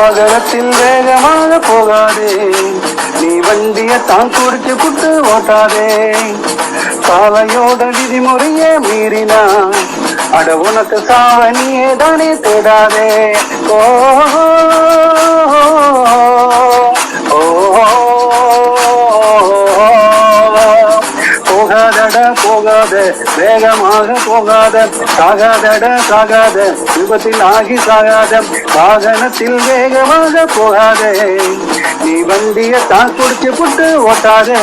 வாகனத்தில் வேகமாக போகாதே. நீ வண்டிய தான் குறிச்சு குட்டு ஓட்டாதே. சாலையோட விதிமுறையே மீறினா அட உனக்கு சாவணியே தானே தேடாதே. ஓ போகாத வேகமாக போகாத சாகாதட சாகாத விபத்தில் ஆகி சாகாத வாகனத்தில் வேகமாக போகாதே நீ வண்டிய தான் குடிச்சு புட்டு ஓட்டாதே.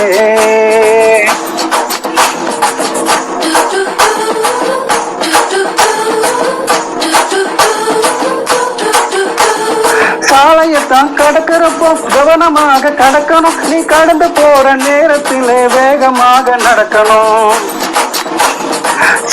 சாலையத்தான் கடக்கிறப்போ கவனமாக கடக்கணும். நீ கடந்து போற நேரத்திலே வேகமாக நடக்கணும்.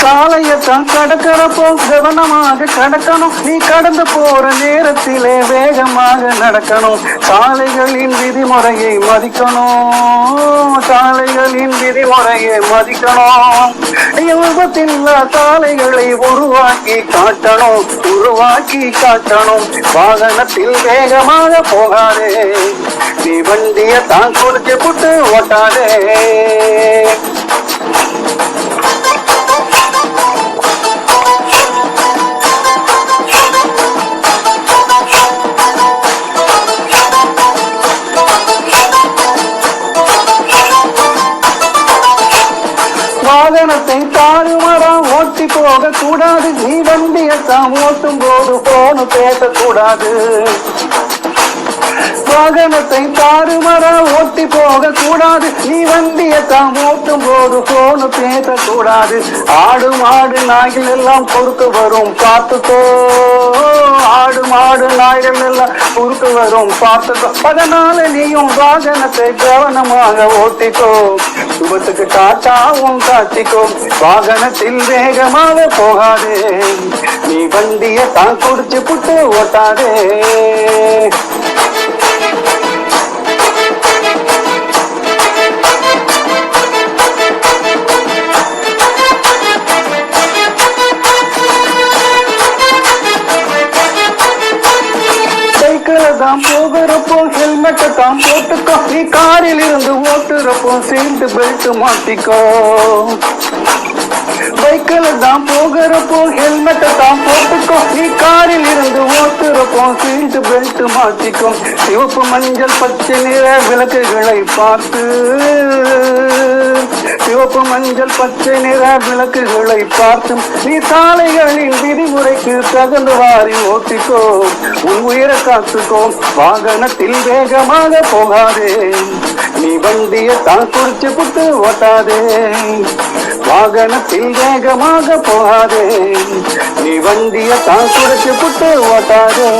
சாலையத்தான் கடக்கிறப்போ கவனமாக கடக்கணும். நீ கடந்து போற நேரத்திலே வேகமாக நடக்கணும். சாலைகளின் விதிமுறையை மதிக்கணும். சாலைகளின் விதிமுறையை மதிக்கணும். விபத்தில்லா சாலைகளை உருவாக்கி காட்டணும். உருவாக்கி காட்டணும். வாகனத்தில் வேகமாக போகாதே. நீ வண்டிய தான் குடிச்சு புட்டு ஓட்டாதே. வாகனத்தை தாறுமாறா ஓட்டி போக கூடாது நீ வண்டியை தான் ஓட்டும் போது போன பேசக்கூடாது. வாகனத்தை தாறுமாறா ஓட்டி போக கூடாது நீ வண்டியை தான் ஓட்டும் போது போன பேசக்கூடாது. ஆடு மாடு நாய்கள் எல்லாம் பொறுத்து வரும் பார்த்துக்கோ. ஆடு மாடு நாய்கள் எல்லாம் பொறுத்து வரும் பார்த்துக்கோ. அதனால நீயும் வாகனத்தை கவனமாக ஓட்டிக்கோ. சுபத்துக்கு காட்டாவும் காட்டிக்கோ வாகனத்தில் வேகமாக போகாதே. நீ வண்டிய தான் குடிச்சு புட்டு ஓட்டாதே. தான் போகிறப்போ ஹெல்மெட்டை தான் போட்டுக்கோ நீ காரில் இருந்து ஓட்டுறப்போ சீட்டு பெல்ட் மாட்டிக்கோ. சைக்கிள் தான் போகிறப்போ ஹெல்மெட்டை தான் போட்டுக்கோ நீ காரில் இருந்து ஓட்டுறப்போ சீட்டு பெல்ட் மாட்டிக்கோ சிவப்பு மஞ்சள் பச்சை நிற விளக்குகளை பார்த்து. சிவப்பு மஞ்சள் பச்சை நிற விளக்குகளை பார்த்தும். நீ சாலைகளின் விதிமுறைக்கு தகுந்தவாறு ஓட்டிக்கோ. உன் உயிரை காத்துக்கோ. வாகனத்தில் வேகமாக போகாதே. நீ வண்டியை தான் குறிச்சு புட்டு ஓட்டாதே. வாகனத்தில் வேகமாக போகாதே. நீ வண்டிய தான் குறிச்சு புட்டு ஓட்டாதே.